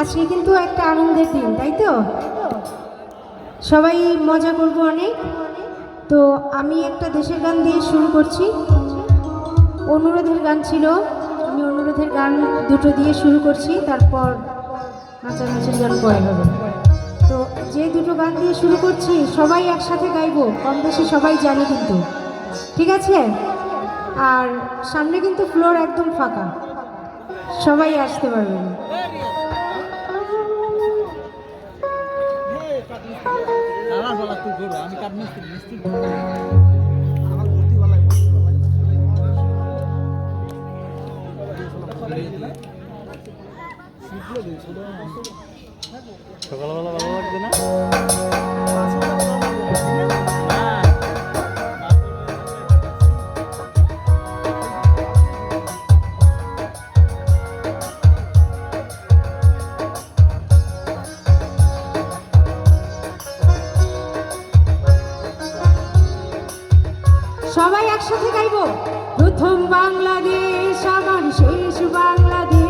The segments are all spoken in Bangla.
আজকে কিন্তু একটা আনন্দের দিন, তাই তো? সবাই মজা করব অনেক। তো আমি একটা দেশের গান দিয়ে শুরু করছি। অনুরোধের গান ছিল, আমি অনুরোধের গান দুটো দিয়ে শুরু করছি, তারপর নাচানাচির গান পরে হবে। তো যে দুটো গান দিয়ে শুরু করছি, সবাই একসাথে গাইবো কম বেশি সবাই জানে কিন্তু। ঠিক আছে? আর সামনে কিন্তু ফ্লোর একদম ফাঁকা। সবাই আসতে পারবেন আমার বলা তুই করো আমি কাপ মিস্ত্রি মিস্ত্রি। সকালবেলা ভালো লাগবে না? সবাই একসাথে গাইব। প্রথম বাংলাদেশ আমার শেষ বাংলাদেশ।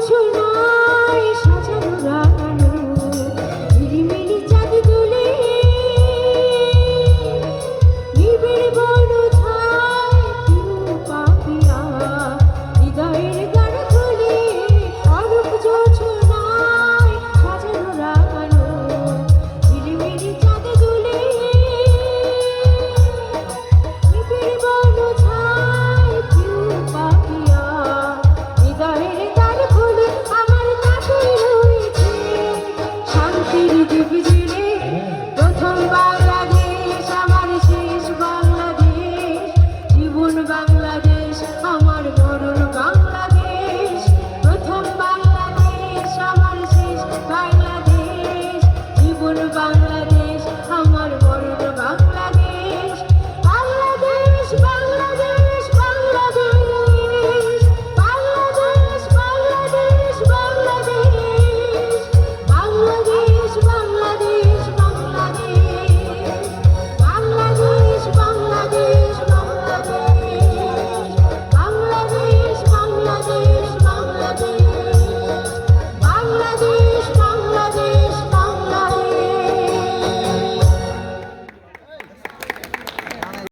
কিছু